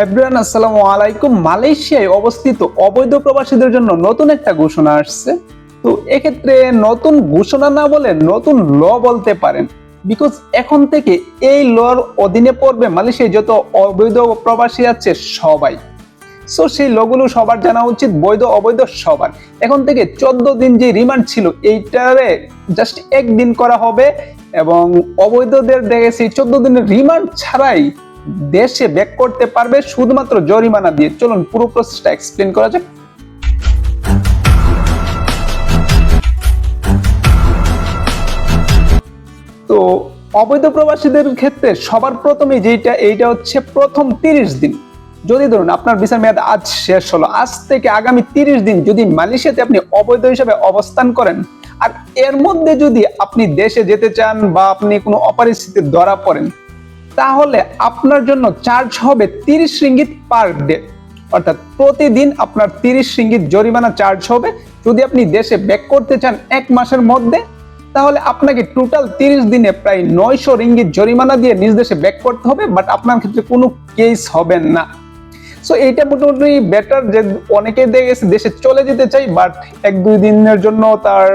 Everyone, আসসালামু আলাইকুম। মালয়েশিয়ায় অবস্থিত অবৈধ প্রবাসীদের জন্য নতুন একটা ঘোষণা আসছে। তো এক্ষেত্রে নতুন ঘোষণা না বলে নতুন ল বলতে পারেন। বিকজ এখন থেকে এই লর অধীনে পড়বে মালয়েশিয়ায় যত অবৈধ প্রবাসী আছে সবাই। সো সেই লগুলো সবার জানা উচিত, বৈধ, অবৈধ সবার। এখন থেকে চোদ্দ দিন যে রিমান্ড ছিল, এইটারে জাস্ট একদিন করা হবে এবং অবৈধদের দেখেছি চোদ্দ দিনের রিমান্ড ছাড়াই দেশে ব্যাক করতে পারবে শুধুমাত্র জরিমানা দিয়ে। চলুন পুরো প্রসেসটা এক্সপ্লেন করা যাক। তো অবৈধ প্রবাসীদের ক্ষেত্রে সবার প্রথমে যেটা এইটা হচ্ছে প্রথম তিরিশ দিন। যদি ধরুন আপনার ভিসার মেয়াদ আজ শেষ হলো, আজ থেকে আগামী তিরিশ দিন যদি মালয়েশিয়াতে আপনি অবৈধ হিসাবে অবস্থান করেন, আর এর মধ্যে যদি আপনি দেশে যেতে চান বা আপনি কোনো অপরিস্থিতির ধরা পড়েন তাহলে আপনার জন্য চার্জ হবে তিরিশ রিঙ্গিত পার ডে অর্থাৎ প্রতিদিন আপনার তিরিশ রিঙ্গিত জরিমানা চার্জ হবে। যদি আপনি দেশে ব্যাক করতে চান এক মাসের মধ্যে, তাহলে আপনাকে টোটাল তিরিশ দিনে প্রায় নয়শো রিঙ্গিত জরিমানা দিয়ে নিজ দেশে ব্যাক করতে হবে বাট আপনার ক্ষেত্রে কোনো কেস হবে না। সো এইটা মোটামুটি বেটার যে অনেকে দেখে দেশে চলে যেতে চাই বাট এক দুই দিনের জন্য তার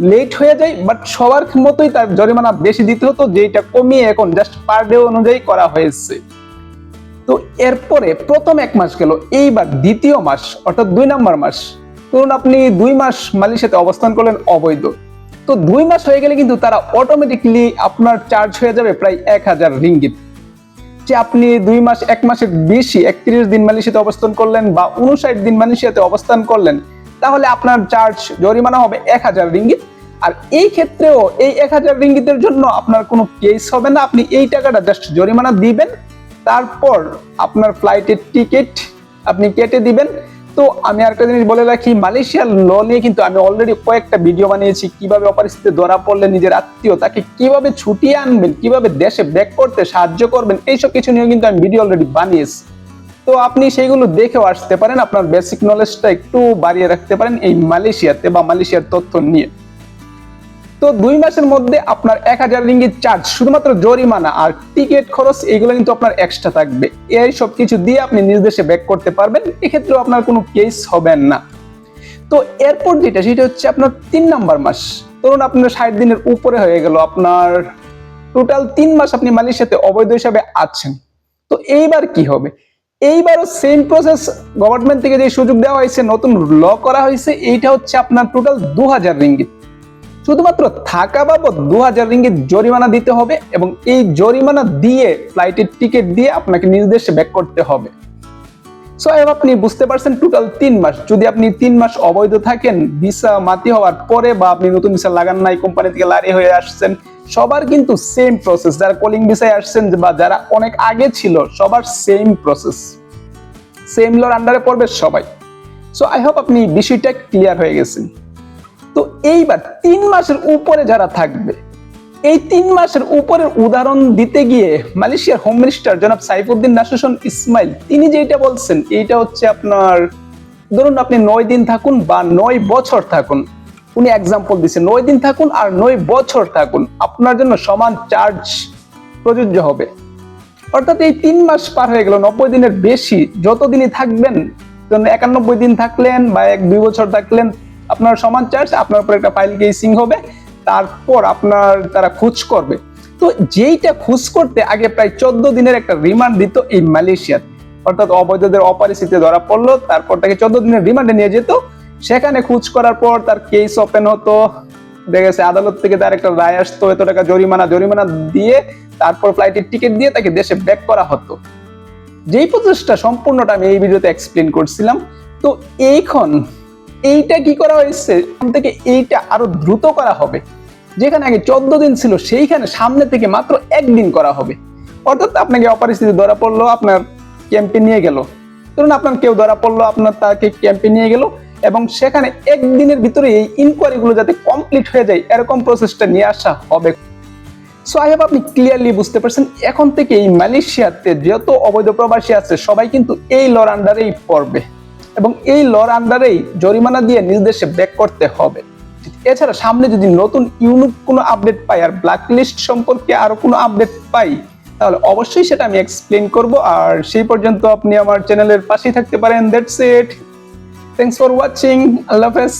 লেট হয়ে যায় বাট সবার মতোই তার জরিমানা বেশি দিতে হতো যেটা কমিয়ে এখন জাস্ট পার ডে অনুযায়ী করা হয়েছে। তো এরপরে প্রথম এক মাস গেল, এইবার দ্বিতীয় মাস, অর্থাৎ দুই নম্বর মাস। ধরুন আপনি দুই মাস মালয়েশিয়াতে অবস্থান করলেন অবৈধ। তো দুই মাস হয়ে গেলে কিন্তু তারা অটোমেটিকলি আপনার চার্জ হয়ে যাবে প্রায় এক হাজার রিঙ্গিত। যে আপনি দুই মাস, এক মাসের বেশি একত্রিশ দিন মালয়েশিয়াতে অবস্থান করলেন বা উনষাট দিন মালয়েশিয়াতে অবস্থান করলেন তাহলে আপনার চার্জ জরিমানা হবে এক হাজার রিঙ্গিত। আর এই ক্ষেত্রেও এই এক হাজার রিঙ্গিতের জন্য আপনার কোনো কেস হবে না। আপনি এই টাকাটা জাস্ট জরিমানা দিবেন। তারপর আপনার ফ্লাইটের টিকিট আপনি কেটে দিবেন। তো আমি আরেকটা জিনিস বলে রাখি, মালয়েশিয়ার ল নিয়ে কিন্তু আমি অলরেডি কয়েকটা ভিডিও বানিয়েছি। কীভাবে অপরিস্থিতি ধরা পড়লে নিজের আত্মীয় তাকে কীভাবে ছুটিয়ে আনবেন, কীভাবে দেশে ব্যাক করতে সাহায্য করবেন, এইসব কিছু নিয়ে কিন্তু আমি ভিডিও অলরেডি বানিয়েছি। তো আপনি সেইগুলো দেখেও আসতে পারেন। আপনার বেসিক নলেজটা একটু বাড়িয়ে রাখতে পারেন এই মালয়েশিয়াতে বা মালয়েশিয়ার তথ্য নিয়ে। তো দুই মাসের মধ্যে আপনার এক হাজার রিঙ্গিত চার্জ শুধুমাত্র জরিমানা আর টিকিট খরচ এগুলো কিন্তু আপনার এক্সট্রা থাকবে। এই সব কিছু দিয়ে আপনি নিজ দেশে ব্যাক করতে পারবেন, এক্ষেত্রেও আপনার কোনো কেস হবে না। তো এরপর যেটা, সেটা হচ্ছে আপনার তিন নাম্বার মাস। ধরুন আপনার ষাট দিনের উপরে হয়ে গেল, আপনার টোটাল তিন মাস আপনি মালয়েশিয়াতে অবৈধ হিসাবে আছেন। তো এইবার কি হবে? এইবারও সেম প্রসেস গভর্নমেন্ট থেকে যে সুযোগ দেওয়া হয়েছে, নতুন ল করা হয়েছে, এইটা হচ্ছে আপনার টোটাল দু হাজার রিঙ্গিত শুধুমাত্র থাকা বাবদ দু হাজার রিঙ্গিত জরিমানা দিতে হবে এবং এই জরিমানা দিয়ে ফ্লাইটের টিকিট দিয়ে আপনাকে নিজ দেশে ব্যাক করতে হবে। সো আপনি বুঝতে পারছেন টোটাল তিন মাস। যদি আপনি তিন মাস অবৈধ থাকেন ভিসা মাতি হওয়ার পরে বা আপনি নতুন ভিসা লাগান নাই কোম্পানি থেকে লারি হয়ে আসছেন, সবার কিন্তু সেম প্রসেস যারা কলিং ভিসায় আসছেন বা যারা অনেক আগে ছিল, সবার সেম প্রসেস সেম লর আন্ডারে পড়বে সবাই। সো আই হোপ আপনি বিষয়টা ক্লিয়ার হয়ে গেছেন। তো এইবার তিন মাসের উপরে যারা থাকবে এই তিন মাসের উপরের উদাহরণ দিতে গিয়ে মালয়েশিয়ার হোম মিনিস্টার জনাব সাইফুদ্দিন নাসুসন ইসমাইল, তিনি যেটা বলছেন, এইটা হচ্ছে আপনার, ধরুন আপনি নয় দিন থাকুন বা নয় বছর থাকুন। উনি এক্সাম্পল দিচ্ছে নয় দিন থাকুন আর নয় বছর থাকুন। আপনার জন্য সমান চার্জ প্রযোজ্য হবে। অর্থাৎ এই তিন মাস পার হয়ে গেল, নব্বই দিনের বেশি, যতদিনই থাকবেন, ধরুন একানব্বই দিন থাকলেন বা এক দুই বছর থাকলেন, আপনার সমান চার্জ আপনার উপর একটা ফাইল কেসিং হবে? তারপর আপনার তারা খোঁজ করবে। তো যেইটা খোঁজ করতে আগে প্রায় চোদ্দ দিনের একটা রিমান্ড দিত এই মালয়েশিয়াতে। অর্থাৎ অবৈধদের অপরিস্থিতি ধরা পড়ল, তারপর তাকে চোদ্দ দিনের রিমান্ডে নিয়ে যেত। সেখানে খোঁজ করার পর তার কেস ওপেন হতো। দেখা গেছে আদালত থেকে তার একটা রায় আসতো, এত টাকা জরিমানা জরিমানা দিয়ে তারপর ফ্লাইটের টিকিট দিয়ে তাকে দেশে ব্যাক করা হতো। যেই প্রচেষ্টা সম্পূর্ণটা আমি এই ভিডিওতে এক্সপ্লেন করছিলাম। তো এইখন এইটা কি করা হয়েছে? থেকে এইটা আরও দ্রুত করা হবে। যেখানে আগে চোদ্দ দিন ছিল, সেইখানে সামনে থেকে মাত্র একদিন করা হবে। অর্থাৎ আপনাকে অপরিস্থিতি ধরা পড়ল, আপনার ক্যাম্পে নিয়ে গেল। ধরুন আপনার কেউ ধরা পড়ল, আপনার তাকে ক্যাম্পে নিয়ে গেল এবং সেখানে একদিনের ভিতরে এই ইনকোয়ারি গুলো যাতে কমপ্লিট হয়ে যায়, এরকম প্রসেসটা নিয়ে আসা হবে। সো আই আপনি ক্লিয়ারলি বুঝতে পারছেন, এখন থেকে এই মালয়েশিয়াতে যত অবৈধ প্রবাসী আছে, সবাই কিন্তু এই লর আন্ডারেই পড়বে এবং এই লর আন্ডারেই জরিমানা দিয়ে নিজ দেশে ব্যাক করতে হবে। এছাড়া সামনে যদি নতুন ইউনুক কোনো আপডেট পাই আর ব্ল্যাক লিস্ট সম্পর্কে আরও কোনো আপডেট পাই, তাহলে অবশ্যই সেটা আমি এক্সপ্লেন করব। আর সেই পর্যন্ত আপনি আমার চ্যানেলের পাশেই থাকতে পারেন। That's it thanks for watching আল্লাহ হাফেজ।